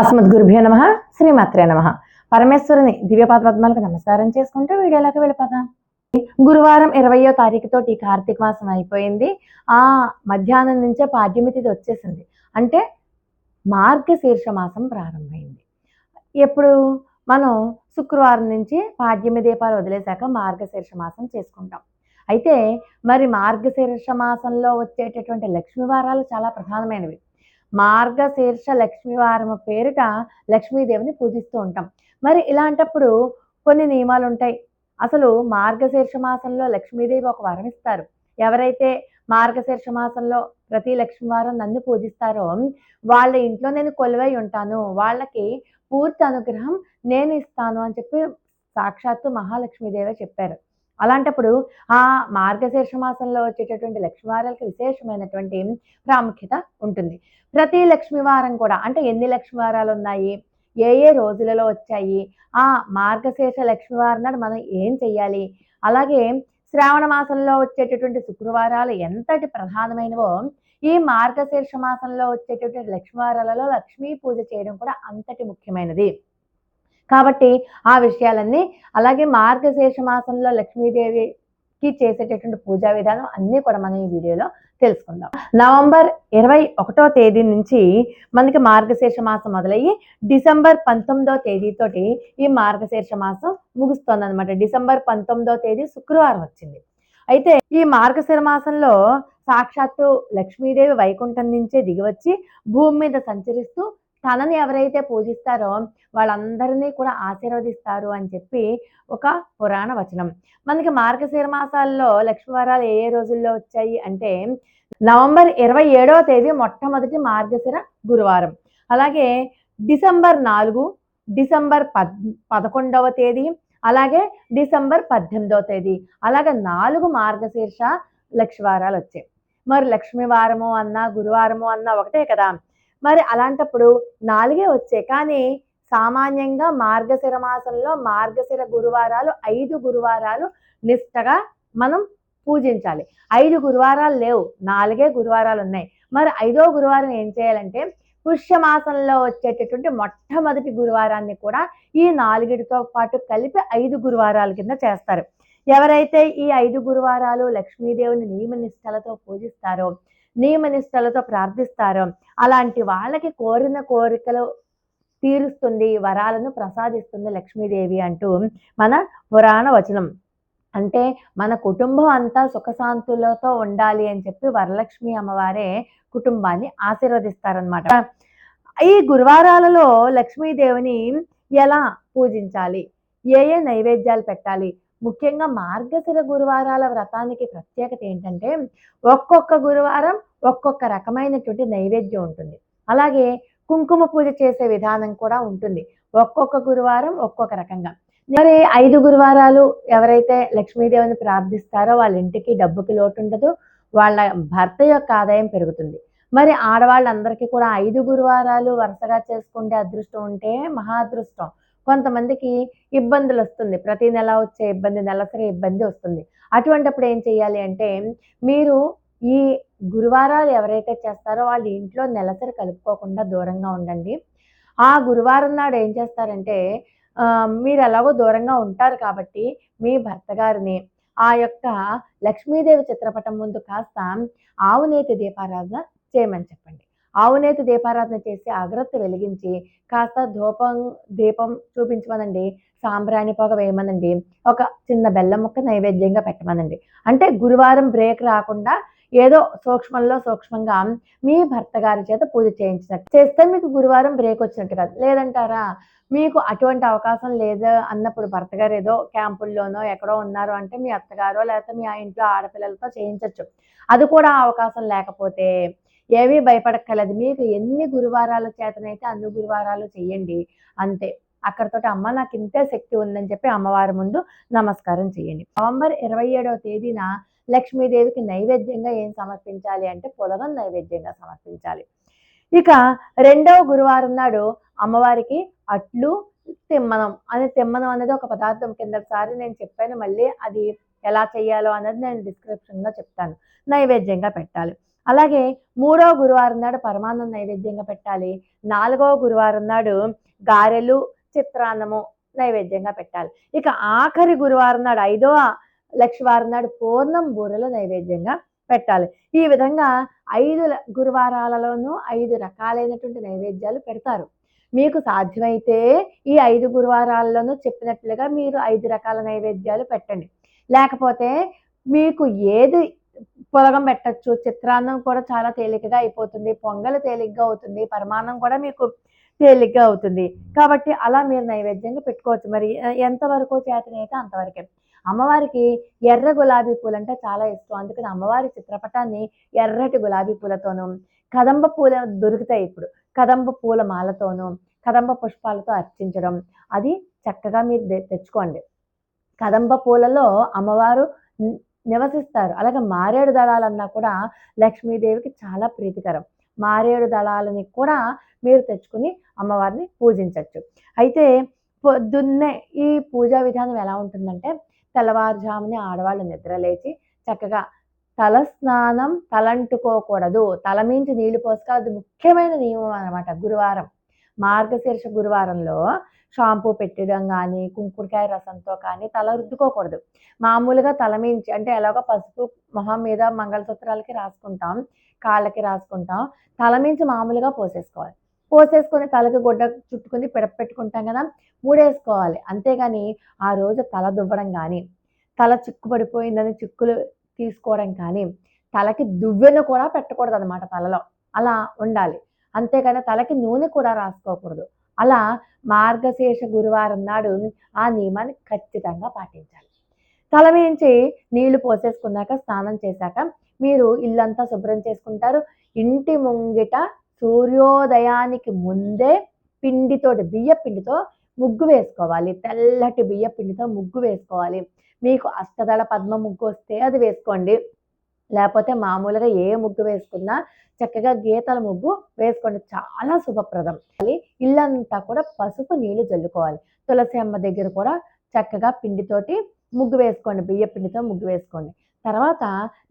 అస్మద్గురుభ్యో నమ శ్రీమాత్రే నమ. పరమేశ్వరుని దివ్యపాద పద్మాలకు నమస్కారం చేసుకుంటూ వీడియోలోకి వెళ్ళిపోదాం. గురువారం ఇరవయో తారీఖుతో ఈ కార్తీక మాసం అయిపోయింది. ఆ మధ్యాహ్నం నుంచే పాడ్యమి తిథి వచ్చేసింది. అంటే మార్గశీర్ష మాసం ప్రారంభమైంది. ఎప్పుడు? మనం శుక్రవారం నుంచి పాడ్యమి దీపాలు వదిలేశాక మార్గశీర్ష మాసం చేసుకుంటాం. అయితే మరి మార్గశీర్ష మాసంలో వచ్చేటటువంటి లక్ష్మీ వారాలు చాలా ప్రధానమైనవి. మార్గశీర్ష లక్ష్మీవారం పేరిట లక్ష్మీదేవిని పూజిస్తూ ఉంటాం. మరి ఇలాంటప్పుడు కొన్ని నియమాలు ఉంటాయి అసలు మార్గశీర్ష మాసంలో లక్ష్మీదేవి ఒక వరం ఇస్తారు. ఎవరైతే మార్గశీర్ష మాసంలో ప్రతి లక్ష్మీవారం నన్ను పూజిస్తారో వాళ్ళ ఇంట్లో నేను కొలువై ఉంటాను. వాళ్ళకి పూర్తి అనుగ్రహం నేను ఇస్తాను అని చెప్పి సాక్షాత్తు మహాలక్ష్మీదేవే చెప్పారు. అలాంటప్పుడు ఆ మార్గశీర్ష మాసంలో వచ్చేటటువంటి లక్ష్మీవారాలకి విశేషమైనటువంటి ప్రాముఖ్యత ఉంటుంది. ప్రతి లక్ష్మీవారం కూడా అంటే ఎన్ని లక్ష్మీవారాలు ఉన్నాయి? ఏ ఏ రోజులలో వచ్చాయి? ఆ మార్గశీర్ష లక్ష్మీవారం నాడు మనం ఏం చెయ్యాలి? అలాగే శ్రావణ మాసంలో వచ్చేటటువంటి శుక్రవారాలు ఎంతటి ప్రధానమైనవో ఈ మార్గశీర్ష మాసంలో వచ్చేటటువంటి లక్ష్మీవారాలలో లక్ష్మీ పూజ చేయడం కూడా అంతటి ముఖ్యమైనది. కాబట్టి ఆ విషయాలన్నీ అలాగే మార్గశీర్ష మాసంలో లక్ష్మీదేవికి చేసేటటువంటి పూజా విధానం అన్నీ కూడా మనం ఈ వీడియోలో తెలుసుకుందాం. నవంబర్ ఇరవై ఒకటో తేదీ నుంచి మనకి మార్గశీర్ష మాసం మొదలయ్యి డిసెంబర్ పంతొమ్మిదో తేదీతోటి ఈ మార్గశీర్ష మాసం ముగుస్తోంది అనమాట డిసెంబర్ పంతొమ్మిదో తేదీ శుక్రవారం వచ్చింది. అయితే ఈ మార్గశిర మాసంలో సాక్షాత్తు లక్ష్మీదేవి వైకుంఠం నుంచే దిగివచ్చి భూమి మీద సంచరిస్తూ తనని ఎవరైతే పూజిస్తారో వాళ్ళందరినీ కూడా ఆశీర్వదిస్తారు అని చెప్పి ఒక పురాణ వచనం. మనకి మార్గశీర మాసాల్లో లక్ష్మీవారాలు ఏ ఏ రోజుల్లో వచ్చాయి అంటే నవంబర్ ఇరవై ఏడవ తేదీ మొట్టమొదటి మార్గశిర గురువారం. అలాగే డిసెంబర్ నాలుగు డిసెంబర్ పద్ పదకొండవ తేదీ అలాగే డిసెంబర్ పద్దెనిమిదవ తేదీ. అలాగే నాలుగు మార్గశీర్ష లక్ష్మీవారాలు వచ్చాయి. మరి లక్ష్మీవారము అన్నా గురువారము అన్నా ఒకటే కదా. మరి అలాంటప్పుడు నాలుగే వచ్చాయి. కానీ సామాన్యంగా మార్గశిర మాసంలో మార్గశిర గురువారాలు ఐదు గురువారాలు నిష్టగా మనం పూజించాలి. ఐదు గురువారాలు లేవు నాలుగే గురువారాలు ఉన్నాయి. మరి ఐదో గురువారం ఏం చేయాలంటే పుష్యమాసంలో వచ్చేటటువంటి మొట్టమొదటి గురువారాన్ని కూడా ఈ నాలుగిటితో పాటు కలిపి ఐదు గురువారాల కింద చేస్తారు. ఎవరైతే ఈ ఐదు గురువారాలు లక్ష్మీదేవిని నియమనిష్టలతో పూజిస్తారో నియమనిష్టలతో ప్రార్థిస్తారో అలాంటి వాళ్ళకి కోరిన కోరికలు తీరుస్తుంది వరాలను ప్రసాదిస్తుంది లక్ష్మీదేవి అంటూ మన పురాణ వచనం. అంటే మన కుటుంబం అంతా సుఖశాంతులతో ఉండాలి అని చెప్పి వరలక్ష్మి అమ్మవారే కుటుంబాన్ని ఆశీర్వదిస్తారనమాట ఈ గురువారాలలో లక్ష్మీదేవిని ఎలా పూజించాలి? ఏ ఏ నైవేద్యాలు పెట్టాలి? ముఖ్యంగా మార్గశిర గురువారాల వ్రతానికి ప్రత్యేకత ఏంటంటే ఒక్కొక్క గురువారం ఒక్కొక్క రకమైనటువంటి నైవేద్యం ఉంటుంది. అలాగే కుంకుమ పూజ చేసే విధానం కూడా ఉంటుంది. ఒక్కొక్క గురువారం ఒక్కొక్క రకంగా. మరి ఐదు గురువారాలు ఎవరైతే లక్ష్మీదేవిని ప్రార్థిస్తారో వాళ్ళ ఇంటికి డబ్బుకి లోటు ఉండదు వాళ్ళ భర్త యొక్క ఆదాయం పెరుగుతుంది. మరి ఆడవాళ్ళందరికీ కూడా ఐదు గురువారాలు వరుసగా చేసుకుంటే అదృష్టం ఉంటే మహా అదృష్టం. కొంతమందికి ఇబ్బందులు వస్తుంది. ప్రతి నెల వచ్చే ఇబ్బంది నెలసరి ఇబ్బంది వస్తుంది. అటువంటిప్పుడు ఏం చేయాలి అంటే మీరు ఈ గురువారాలు ఎవరైతే చేస్తారో వాళ్ళ ఇంట్లో నెలసరి కలుపుకోకుండా దూరంగా ఉండండి. ఆ గురువారం నాడు ఏం చేస్తారంటే మీరు ఎలాగో దూరంగా ఉంటారు కాబట్టి మీ భర్త గారిని ఆ యొక్క లక్ష్మీదేవి చిత్రపటం ముందు కాస్త ఆవునేతి దీపారాధన చేయమని చెప్పండి. ఆవునేతి దీపారాధన చేసి అగ్రత్తి వెలిగించి కాస్త ధూపం దీపం చూపించమనండి. సాంబ్రాణి పొగ వేయమనండి. ఒక చిన్న బెల్లం ముక్క నైవేద్యంగా పెట్టమనండి. అంటే గురువారం బ్రేక్ రాకుండా ఏదో సూక్ష్మంలో సూక్ష్మంగా మీ భర్త గారి చేత పూజ చేయించినట్టు. చేస్తే మీకు గురువారం బ్రేక్ వచ్చినట్టు కాదు. లేదంటారా? మీకు అటువంటి అవకాశం లేదు అన్నప్పుడు భర్త గారు ఏదో క్యాంపుల్లోనో ఎక్కడో ఉన్నారు అంటే మీ అత్తగారో లేకపోతే మీ ఆ ఇంట్లో ఆడపిల్లలతో చేయించవచ్చు అది కూడా అవకాశం లేకపోతే ఏమీ భయపడక్కర్లేదు. మీకు ఎన్ని గురువారాల చేతనైతే అన్ని గురువారాలు చేయండి అంతే. అక్కడతోటి అమ్మ నాకు ఇంతే శక్తి ఉందని చెప్పి అమ్మవారి ముందు నమస్కారం చేయండి నవంబర్ ఇరవై ఏడవ తేదీన లక్ష్మీదేవికి నైవేద్యంగా ఏం సమర్పించాలి అంటే పొలగం నైవేద్యంగా సమర్పించాలి. ఇక రెండవ గురువారం నాడు అమ్మవారికి అట్లు తిమ్మనం. అనే తిమ్మనం అనేది ఒక పదార్థం కిందసారి నేను చెప్పాను. మళ్ళీ అది ఎలా చేయాలో అనేది నేను డిస్క్రిప్షన్లో చెప్తాను. నైవేద్యంగా పెట్టాలి. అలాగే మూడో గురువారం నాడు పరమాన్నం నైవేద్యంగా పెట్టాలి. నాలుగో గురువారం నాడు గారెలు చిత్రాన్నము నైవేద్యంగా పెట్టాలి. ఇక ఆఖరి గురువారం నాడు ఐదో లక్షవారం నాడు పూర్ణం బూరెలు నైవేద్యంగా పెట్టాలి. ఈ విధంగా ఐదు ల- గురువారాలలోనూ ఐదు రకాలైనటువంటి నైవేద్యాలు పెడతారు. మీకు సాధ్యమైతే ఈ ఐదు గురువారాల్లోనూ చెప్పినట్లుగా మీరు ఐదు రకాల నైవేద్యాలు పెట్టండి. లేకపోతే మీకు ఏది పొలగం పెట్టచ్చు. చిత్రాన్నం కూడా చాలా తేలికగా అయిపోతుంది. పొంగల్ తేలిగ్గా అవుతుంది. పరమాన్నం కూడా మీకు తేలిగ్గా అవుతుంది. కాబట్టి అలా మీరు నైవేద్యంగా పెట్టుకోవచ్చు. మరి ఎంతవరకు చేతనైతే అంతవరకే. అమ్మవారికి ఎర్ర గులాబీ పూలు అంటే చాలా ఇష్టం. అందుకని అమ్మవారి చిత్రపటాన్ని ఎర్రటి గులాబీ పూలతోనూ కదంబ పూల దొరుకుతాయి ఇప్పుడు. కదంబ పూల మాలతోనూ కదంబ పుష్పాలతో అర్చించడం. అది చక్కగా మీరు తె- తెచ్చుకోండి. కదంబ పూలలో అమ్మవారు నివసిస్తారు. అలాగే మారేడు దళాలన్నా కూడా లక్ష్మీదేవికి చాలా ప్రీతికరం. మారేడు దళాలని కూడా మీరు తెచ్చుకుని అమ్మవారిని పూజించవచ్చు అయితే పొద్దున్నే ఈ పూజా విధానం ఎలా ఉంటుందంటే తెల్లవారుజామునే ఆడవాళ్ళు నిద్రలేచి చక్కగా తల స్నానం తలంటుకోకూడదు. తల మించి నీళ్ళు పోసుకో అది ముఖ్యమైన నియమం అనమాట గురువారం. మార్గశీర్ష గురువారంలో షాంపూ పెట్టడం కానీ కుంకుడుకాయ రసంతో కానీ తల రుద్దుకోకూడదు. మామూలుగా తల మించి అంటే ఎలాగో పసుపు మొహం మీద మంగళసూత్రాలకి రాసుకుంటాం కాళ్ళకి రాసుకుంటాం తల మించి మామూలుగా పోసేసుకోవాలి. పోసేసుకొని తలకి గుడ్డ చుట్టుకుని పిడప పెట్టుకుంటాం కదా మూడేసుకోవాలి. అంతేగాని ఆ రోజు తల దువ్వడం కానీ తల చిక్కు పడిపోయిందని చిక్కులు తీసుకోవడం కానీ తలకి దువ్వెన కూడా పెట్టకూడదు అనమాట తలలో. అలా ఉండాలి. అంతేగాని తలకి నూనె కూడా రాసుకోకూడదు. అలా మార్గశీర్ష గురువారం నాడు ఆ నియమాన్ని ఖచ్చితంగా పాటించాలి. తల వేయించి నీళ్ళు పోసేసుకున్నాక స్నానం చేశాక మీరు ఇల్లంతా శుభ్రం చేసుకుంటారు. ఇంటి ముంగిట సూర్యోదయానికి ముందే పిండితోటి బియ్య పిండితో ముగ్గు వేసుకోవాలి. తెల్లటి బియ్య పిండితో ముగ్గు వేసుకోవాలి. మీకు అష్టదళ పద్మ ముగ్గు వస్తే అది వేసుకోండి. లేకపోతే మామూలుగా ఏ ముగ్గు వేసుకున్నా చక్కగా గీతల ముగ్గు వేసుకోండి. చాలా శుభప్రదం. మళ్ళీ ఇల్లంతా కూడా పసుపు నీళ్ళు జల్లుకోవాలి. తులసి అమ్మ దగ్గర కూడా చక్కగా పిండితోటి ముగ్గు వేసుకోండి. బియ్య పిండితో ముగ్గు వేసుకోండి. తర్వాత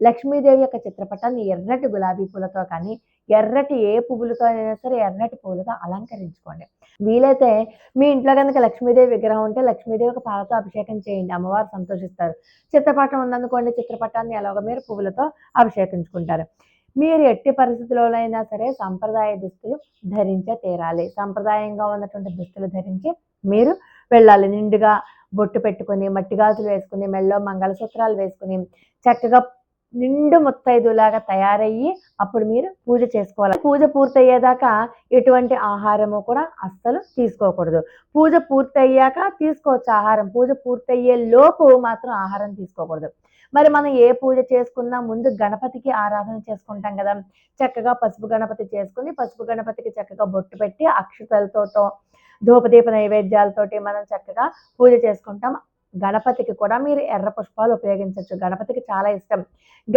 లక్ష్మీదేవి యొక్క చిత్రపటాన్ని ఎర్రటి గులాబీ పూలతో కానీ ఎర్రటి ఏ పువ్వులతో అయినా సరే ఎర్రటి పువ్వులతో అలంకరించుకోండి. వీలైతే మీ ఇంట్లో కనుక లక్ష్మీదేవి విగ్రహం ఉంటే లక్ష్మీదేవికి పాలతో అభిషేకం చేయండి. అమ్మవారు సంతోషిస్తారు. చిత్రపటం ఉందనుకోండి చిత్రపటాన్ని ఎలాగో మీరు పువ్వులతో అభిషేకించుకుంటారు. మీరు ఎట్టి పరిస్థితుల్లోనైనా సరే సంప్రదాయ దుస్తులు ధరించే తీరాలి. సంప్రదాయంగా ఉన్నటువంటి దుస్తులు ధరించి మీరు వెళ్ళాలి. నిండుగా బొట్టు పెట్టుకొని మట్టి గాజులు వేసుకుని మెళ్ళో మంగళసూత్రాలు వేసుకుని చక్కగా నిండు ముత్తైదులాగా తయారయ్యి అప్పుడు మీరు పూజ చేసుకోవాలి. పూజ పూర్తయ్యేదాకా ఎటువంటి ఆహారము కూడా అస్సలు తీసుకోకూడదు. పూజ పూర్తయ్యాక తీసుకోవచ్చు ఆహారం. పూజ పూర్తయ్యే లోపు మాత్రం ఆహారం తీసుకోకూడదు. మరి మనం ఏ పూజ చేసుకున్నా ముందు గణపతికి ఆరాధన చేసుకుంటాం కదా. చక్కగా పసుపు గణపతి చేసుకుని పసుపు గణపతికి చక్కగా బొట్టు పెట్టి అక్షతలతోటో ధూపదీప నైవేద్యాలతోటి మనం చక్కగా పూజ చేసుకుంటాం. గణపతికి కూడా మీరు ఎర్ర పుష్పాలు ఉపయోగించవచ్చు గణపతికి చాలా ఇష్టం.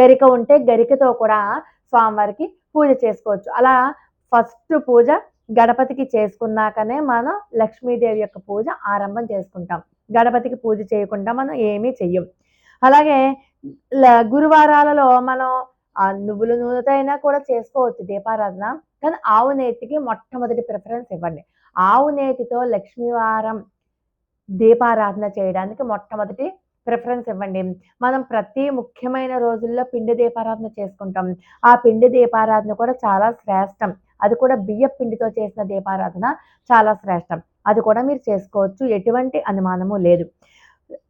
గరిక ఉంటే గరికతో కూడా స్వామివారికి పూజ చేసుకోవచ్చు. అలా ఫస్ట్ పూజ గణపతికి చేసుకున్నాకనే మనం లక్ష్మీదేవి యొక్క పూజ ఆరంభం చేసుకుంటాం. గణపతికి పూజ చేయకుండా మనం ఏమీ చెయ్యం. అలాగే ల- గురువారాలలో మనం ఆ నువ్వుల నూనెతో అయినా కూడా చేసుకోవచ్చు దీపారాధన. కానీ ఆవు నేతికి మొట్టమొదటి ప్రిఫరెన్స్ ఇవ్వండి. ఆవు నేతితో లక్ష్మీవారం దీపారాధన చేయడానికి మొట్టమొదటి ప్రిఫరెన్స్ ఇవ్వండి. మనం ప్రతి ముఖ్యమైన రోజుల్లో పిండి దీపారాధన చేసుకుంటాం. ఆ పిండి దీపారాధన కూడా చాలా శ్రేష్టం. అది కూడా బియ్య పిండితో చేసిన దీపారాధన చాలా శ్రేష్టం. అది కూడా మీరు చేసుకోవచ్చు. ఎటువంటి అనుమానము లేదు.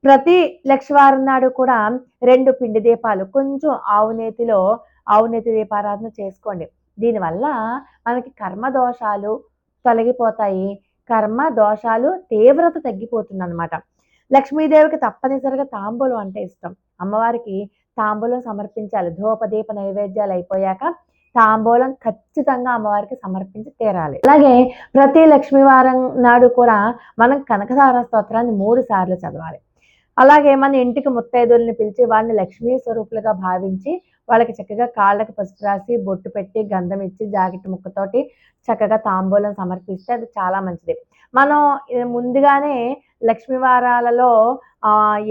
ప్రతి లక్షవారం నాడు కూడా రెండు పిండి దీపాలు కొంచెం ఆవునేతిలో ఆవునేతి దీపారాధన చేసుకోండి. దీనివల్ల మనకి కర్మ దోషాలు తొలగిపోతాయి. కర్మ దోషాలు తీవ్రత తగ్గిపోతుంది అనమాట లక్ష్మీదేవికి తప్పనిసరిగా తాంబూలం అంటే ఇష్టం. అమ్మవారికి తాంబూలం సమర్పించాలి. ధూపదీప నైవేద్యాలు అయిపోయాక తాంబూలం ఖచ్చితంగా అమ్మవారికి సమర్పించి తీరాలి. అలాగే ప్రతి లక్ష్మీవారం నాడు కూడా మనం కనకదార స్తోత్రాన్ని మూడు సార్లు చదవాలి. అలాగే మన ఇంటికి ముత్తైదుల్ని పిలిచి వాళ్ళని లక్ష్మీ స్వరూపులుగా భావించి వాళ్ళకి చక్కగా కాళ్ళకి పసుపు రాసి బొట్టు పెట్టి గంధం ఇచ్చి జాకెట్ ముక్కతోటి చక్కగా తాంబూలం సమర్పిస్తే అది చాలా మంచిది. మనం ముందుగానే లక్ష్మీ వారాలలో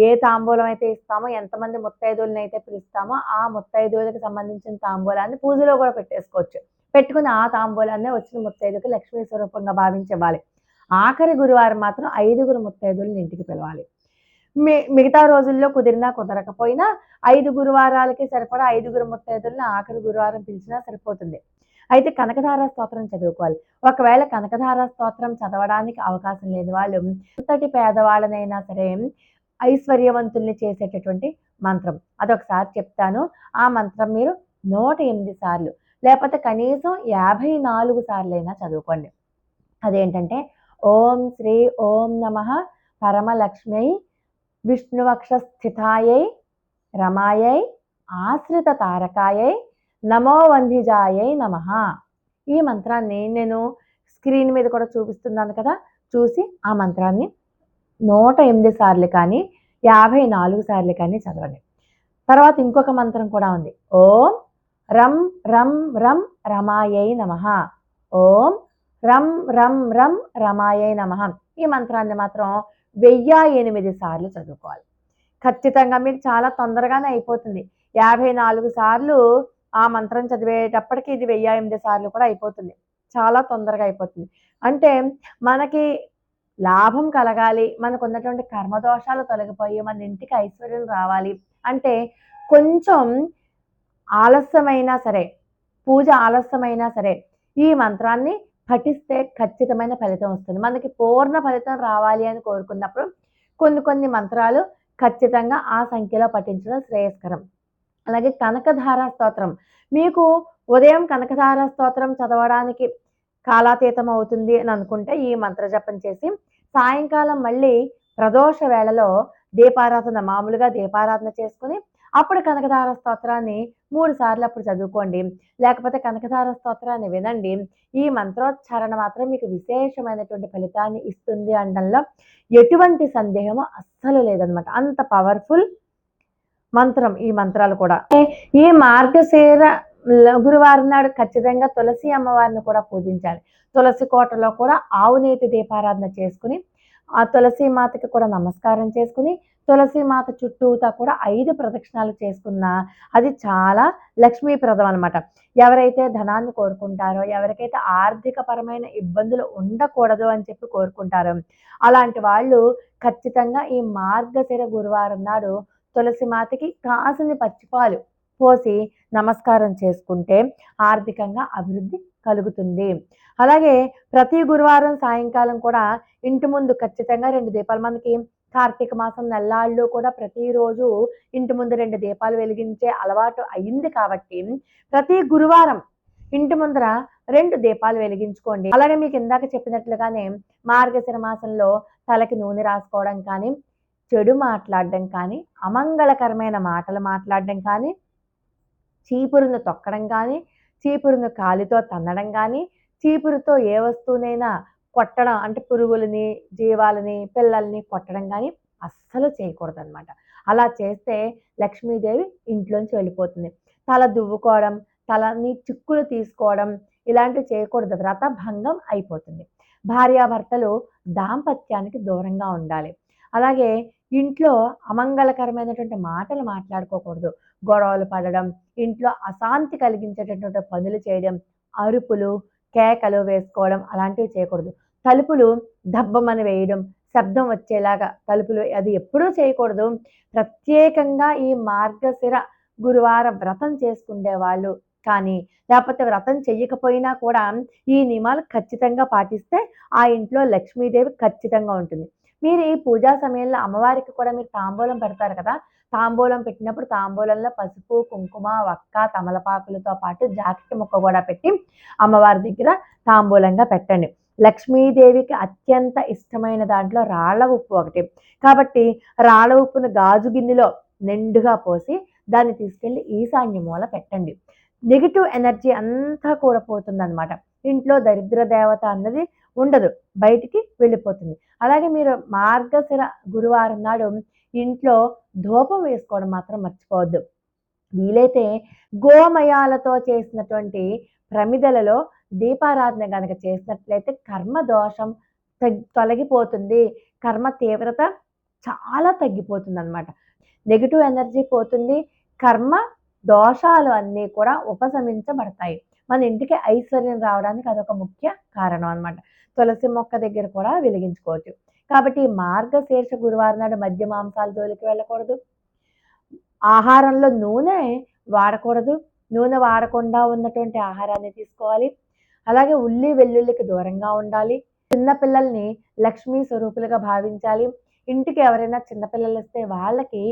ఏ తాంబూలం అయితే ఇస్తామో ఎంతమంది ముత్తైదువులని అయితే పిలుస్తామో ఆ ముత్తైదువులకు సంబంధించిన తాంబూలాన్ని పూజలో కూడా పెట్టేసుకోవచ్చు. పెట్టుకుని ఆ తాంబూలాన్ని వచ్చిన ముత్తైదుకి లక్ష్మీ స్వరూపంగా భావించవాలి ఆఖరి గురువారం మాత్రం ఐదుగురు ముత్తైదువులను ఇంటికి పిలవాలి. మి మిగతా రోజుల్లో కుదిరినా కుదరకపోయినా ఐదు గురువారాలకి సరిపడా ఐదుగురు ముత్తైదులను ఆఖరి గురువారం పిలిచినా సరిపోతుంది. అయితే కనకధార స్తోత్రం చదువుకోవాలి. ఒకవేళ కనకధార స్తోత్రం చదవడానికి అవకాశం లేని వాళ్ళు ఎంతటి పేదవాళ్ళనైనా సరే ఐశ్వర్యవంతుల్ని చేసేటటువంటి మంత్రం. అదొకసారి చెప్తాను. ఆ మంత్రం మీరు నూట ఎనిమిది సార్లు లేకపోతే కనీసం యాభై నాలుగు సార్లైనా చదువుకోండి. అదేంటంటే ఓం శ్రీ ఓం నమ పరమలక్ష్మి విష్ణువక్ష స్థితాయై రమాయై ఆశ్రిత తారకాయై నమో వంధిజాయై నమ ఈ మంత్రాన్ని నేను స్క్రీన్ మీద కూడా చూపిస్తున్నాను కదా చూసి ఆ మంత్రాన్ని నూట ఎనిమిది సార్లు కానీ యాభై నాలుగు సార్లు కానీ చదవండి తర్వాత ఇంకొక మంత్రం కూడా ఉంది ఓం రం రం రం రమాయై నమ ఓం రం రం రం రమాయై నమ ఈ మంత్రాన్ని మాత్రం వెయ్యి ఎనిమిది సార్లు చదువుకోవాలి. ఖచ్చితంగా మీకు చాలా తొందరగానే అయిపోతుంది. యాభై నాలుగు సార్లు ఆ మంత్రం చదివేటప్పటికి ఇది వెయ్యి ఎనిమిది సార్లు కూడా అయిపోతుంది. చాలా తొందరగా అయిపోతుంది. అంటే మనకి లాభం కలగాలి మనకు ఉన్నటువంటి కర్మదోషాలు తొలగిపోయి మన ఇంటికి ఐశ్వర్యం రావాలి అంటే కొంచెం ఆలస్యమైనా సరే పూజ ఆలస్యమైనా సరే ఈ మంత్రాన్ని పఠిస్తే ఖచ్చితమైన ఫలితం వస్తుంది. మనకి పూర్ణ ఫలితం రావాలి అని కోరుకున్నప్పుడు కొన్ని కొన్ని మంత్రాలు ఖచ్చితంగా ఆ సంఖ్యలో పఠించడం శ్రేయస్కరం. అలాగే కనకధార స్తోత్రం. మీకు ఉదయం కనకధార స్తోత్రం చదవడానికి కాలాతీతం అవుతుంది అని అనుకుంటే ఈ మంత్ర జపం చేసి సాయంకాలం మళ్ళీ ప్రదోష వేళలో దీపారాధన మామూలుగా దీపారాధన చేసుకుని అప్పుడు కనకధార స్తోత్రాన్ని మూడు సార్లు అప్పుడు చదువుకోండి. లేకపోతే కనకధార స్తోత్రాన్ని వినండి. ఈ మంత్రోచ్చారణ మాత్రం మీకు విశేషమైనటువంటి ఫలితాన్ని ఇస్తుంది అనడంలో ఎటువంటి సందేహము అస్సలు లేదనమాట. అంత పవర్ఫుల్ మంత్రం ఈ మంత్రాలు కూడా. ఈ మార్గశీర గురువారం నాడు ఖచ్చితంగా తులసి అమ్మవారిని కూడా పూజించాలి. తులసి కోటలో కూడా ఆవునేతి దీపారాధన చేసుకుని ఆ తులసి మాతకి కూడా నమస్కారం చేసుకుని తులసి మాత చుట్టూతా కూడా ఐదు ప్రదక్షిణాలు చేసుకున్న అది చాలా లక్ష్మీప్రదం అనమాట ఎవరైతే ధనాన్ని కోరుకుంటారో ఎవరికైతే ఆర్థిక పరమైన ఇబ్బందులు ఉండకూడదు అని చెప్పి కోరుకుంటారో అలాంటి వాళ్ళు ఖచ్చితంగా ఈ మార్గశిర గురువారం నాడు తులసి మాతకి కాసిని పచ్చిపాలు పోసి నమస్కారం చేసుకుంటే ఆర్థికంగా అభివృద్ధి కలుగుతుంది. అలాగే ప్రతి గురువారం సాయంకాలం కూడా ఇంటి ముందు ఖచ్చితంగా రెండు దీపాలు మనకి కార్తీక మాసం నెల్లాళ్ళు కూడా ప్రతిరోజు ఇంటి ముందు రెండు దీపాలు వెలిగించే అలవాటు అయింది కాబట్టి ప్రతి గురువారం ఇంటి ముందర రెండు దీపాలు వెలిగించుకోండి. అలాగే మీకు ఇందాక చెప్పినట్లుగానే మార్గశిర మాసంలో తలకి నూనె రాసుకోవడం కానీ చెడు మాట్లాడడం కానీ అమంగళకరమైన మాటలు మాట్లాడడం కానీ చీపురును తొక్కడం కానీ చీపురును కాలితో తన్నడం కానీ చీపురుతో ఏ వస్తువునైనా కొట్టడం అంటే పురుగులని జీవాలని పిల్లల్ని కొట్టడం కానీ అస్సలు చేయకూడదు అనమాట అలా చేస్తే లక్ష్మీదేవి ఇంట్లోంచి వెళ్ళిపోతుంది. తల దువ్వుకోవడం తలని చిక్కులు తీసుకోవడం ఇలాంటివి చేయకూడదు. వ్రత భంగం అయిపోతుంది. భార్యాభర్తలు దాంపత్యానికి దూరంగా ఉండాలి. అలాగే ఇంట్లో అమంగళకరమైనటువంటి మాటలు మాట్లాడుకోకూడదు. గొడవలు పడడం ఇంట్లో అశాంతి కలిగించేటటువంటి పనులు చేయడం అరుపులు కేకలు వేసుకోవడం అలాంటివి చేయకూడదు. తలుపులు దబ్బమని వేయడం శబ్దం వచ్చేలాగా తలుపులు అది ఎప్పుడూ చేయకూడదు. ప్రత్యేకంగా ఈ మార్గశిర గురువార వ్రతం చేసుకునే వాళ్ళు కానీ లేకపోతే వ్రతం చెయ్యకపోయినా కూడా ఈ నియమాలు ఖచ్చితంగా పాటిస్తే ఆ ఇంట్లో లక్ష్మీదేవి ఖచ్చితంగా ఉంటుంది. మీరు ఈ పూజా సమయంలో అమ్మవారికి కూడా మీరు తాంబూలం పెడతారు కదా? తాంబూలం పెట్టినప్పుడు తాంబూలంలో పసుపు కుంకుమ వక్క తమలపాకులతో పాటు జాకెట్ ముక్క కూడా పెట్టి అమ్మవారి దగ్గర తాంబూలంగా పెట్టండి. లక్ష్మీదేవికి అత్యంత ఇష్టమైన దాంట్లో రాళ్ళ ఉప్పు ఒకటి. కాబట్టి రాళ్ళ ఉప్పును గాజు గిన్నెలో నిండుగా పోసి దాన్ని తీసుకెళ్ళి ఈశాన్య మూల పెట్టండి. నెగిటివ్ ఎనర్జీ అంతా కూడా పోతుందన్నమాట. ఇంట్లో దరిద్ర దేవత అన్నది ఉండదు. బయటికి వెళ్ళిపోతుంది. అలాగే మీరు మార్గశిర గురువారం నాడు ఇంట్లో ధూపం వేసుకోవడం మాత్రం మర్చిపోవద్దు. వీలైతే గోమయాలతో చేసినటువంటి ప్రమిదలలో దీపారాధన కనుక చేసినట్లయితే కర్మ దోషం తొలగిపోతుంది. కర్మ తీవ్రత చాలా తగ్గిపోతుంది అనమాట నెగిటివ్ ఎనర్జీ పోతుంది. కర్మ దోషాలు అన్నీ కూడా ఉపశమించబడతాయి. మన ఇంటికి ఐశ్వర్యం రావడానికి అదొక ముఖ్య కారణం అనమాట తులసి మొక్క దగ్గర కూడా వెలిగించుకోవచ్చు. కాబట్టి మార్గశీర్ష గురువారం నాడు మద్య మాంసాల జోలికి వెళ్ళకూడదు. ఆహారంలో నూనె వాడకూడదు. నూనె వాడకుండా ఉన్నటువంటి ఆహారాన్ని తీసుకోవాలి. అలాగే ఉల్లి వెల్లుల్లికి దూరంగా ఉండాలి. చిన్నపిల్లల్ని లక్ష్మీ స్వరూపులుగా భావించాలి. ఇంటికి ఎవరైనా చిన్నపిల్లలు వస్తే వాళ్ళకి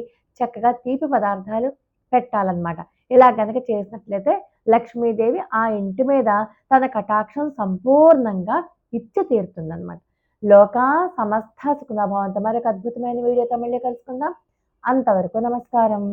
చక్కగా తీపి పదార్థాలు పెట్టాలన్నమాట. ఇలా కనుక చేసినట్లయితే లక్ష్మీదేవి ఆ ఇంటి మీద తన కటాక్షం సంపూర్ణంగా ఇచ్చి తీరుతుందనమాట లోక సమస్త సుఖనభావంతో మరొక అద్భుతమైన వీడియోతో మళ్ళీ కలుసుకుందాం. అంతవరకు నమస్కారం.